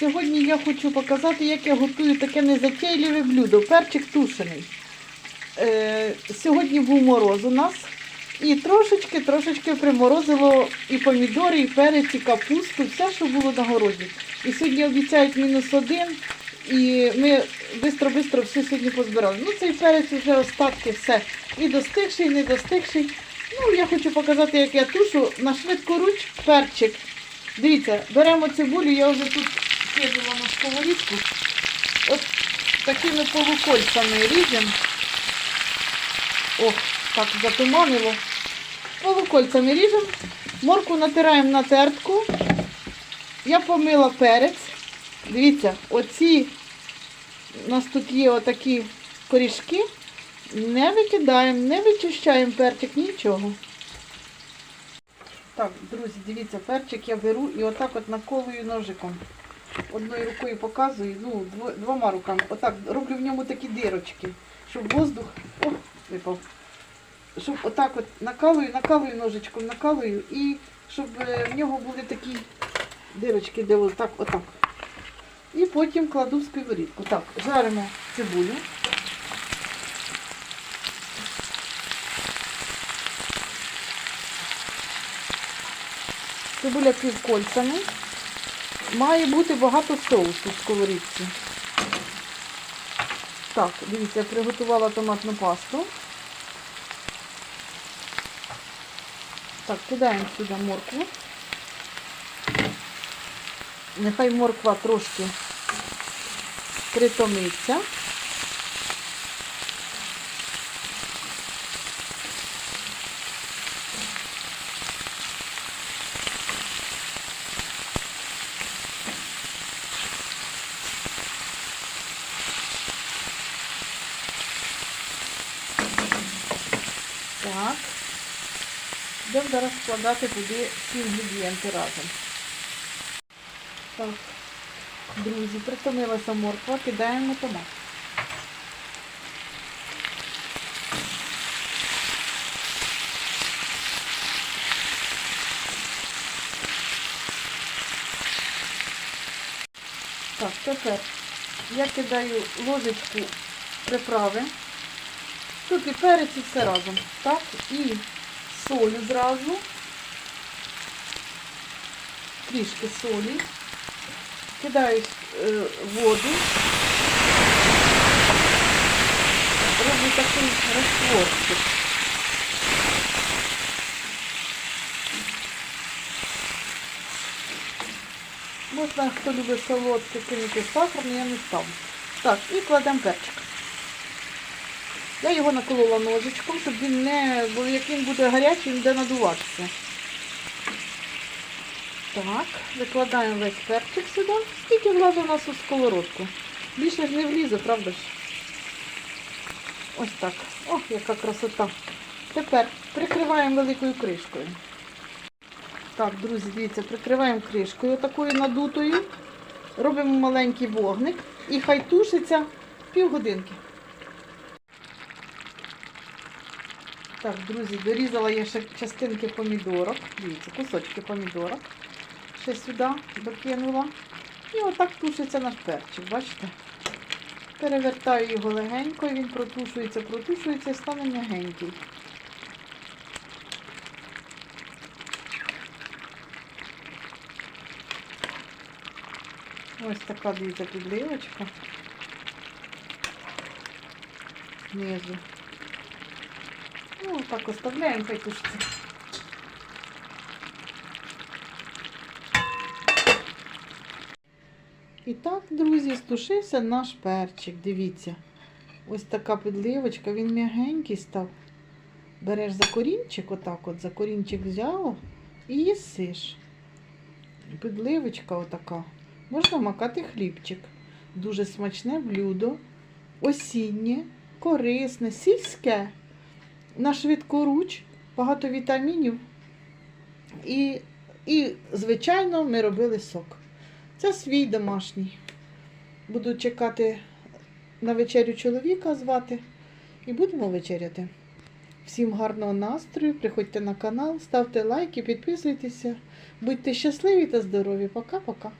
Сьогодні я хочу показати, як я готую таке незатейливе блюдо. Перчик тушений. Е, сьогодні був мороз у нас. І трошечки, трошечки приморозило і помідори, і перець, і капусту, все, що було на городі. І сьогодні обіцяють мінус один. І ми швидко-швидко все сьогодні позбирали. Ну, цей перець вже остатки, все. І достигший, і не достигший. Ну, я хочу показати, як я тушу на швидкоруч перчик. Дивіться, беремо цибулю, я вже тут кидала на сковорідку. От такими полукольцями ріжемо. Ох, так затуманило. Полукольцями ріжемо. Морку натираємо на тертку. Я помила перець. Дивіться, оці у нас тут є отакі корішки. Не викидаємо, не вичищаємо перчик, нічого. Так, друзі, дивіться, перчик я беру і отак от наколую ножиком. Одною рукою показую, ну, двома руками. Отак роблю в ньому такі дирочки, щоб воздух. О, випав. Щоб отак от накалую, накалую ножичком, накалую і щоб е, в нього були такі дирочки, де отак, отак. І потім кладу в сковорідку. Так, жаримо цибулю. Цибуля півкольцями. Має бути багато соусу в сковорідці. Так, дивіться, я приготувала томатну пасту. Так, кидаємо сюди моркву. Нехай морква трошки притомиться. Так. Будемо зараз складати туди всі інгредієнти разом. Так, друзі, притомилася морква, кидаємо томат. Так, тепер я кидаю ложечку приправи. Тут і перець, і все разом. Так, і солю зразу. Трішки солі. Кидаю е, воду. Роблю такий розтворчик. Можна, хто любить солодке, кинути сахар, але я не ставлю. Так, і кладемо перчик. Я його наколола ножичком, щоб він не, бо як він буде гарячий, він буде надуватися. Так, викладаємо весь перчик сюди. Скільки влазить у нас у сковородку. Більше ж не влізе, правда ж? Ось так. Ох, яка красота. Тепер прикриваємо великою кришкою. Так, друзі, дивіться, прикриваємо кришкою такою надутою. Робимо маленький вогник і хай тушиться півгодинки. Так, друзі, дорізала я ще частинки помідорок. Дивіться, кусочки помідорок. Ще сюди докинула. І отак тушиться наш перчик, бачите? Перевертаю його легенько, і він протушується, протушується і стане м'ягенький. Ось така, дивіться, підливочка. Знизу. Ну, так оставляємо, хай. І так, друзі, стушився наш перчик. Дивіться. Ось така підливочка, він м'ягенький став. Береш за корінчик, отак от, за корінчик взяла і їсиш. Підливочка отака. Можна макати хлібчик. Дуже смачне блюдо, осіннє, корисне, сільське на швидкоруч, багато вітамінів. І, і, звичайно, ми робили сок. Це свій домашній. Буду чекати на вечерю чоловіка звати і будемо вечеряти. Всім гарного настрою, приходьте на канал, ставте лайки, підписуйтеся. Будьте щасливі та здорові. Пока-пока.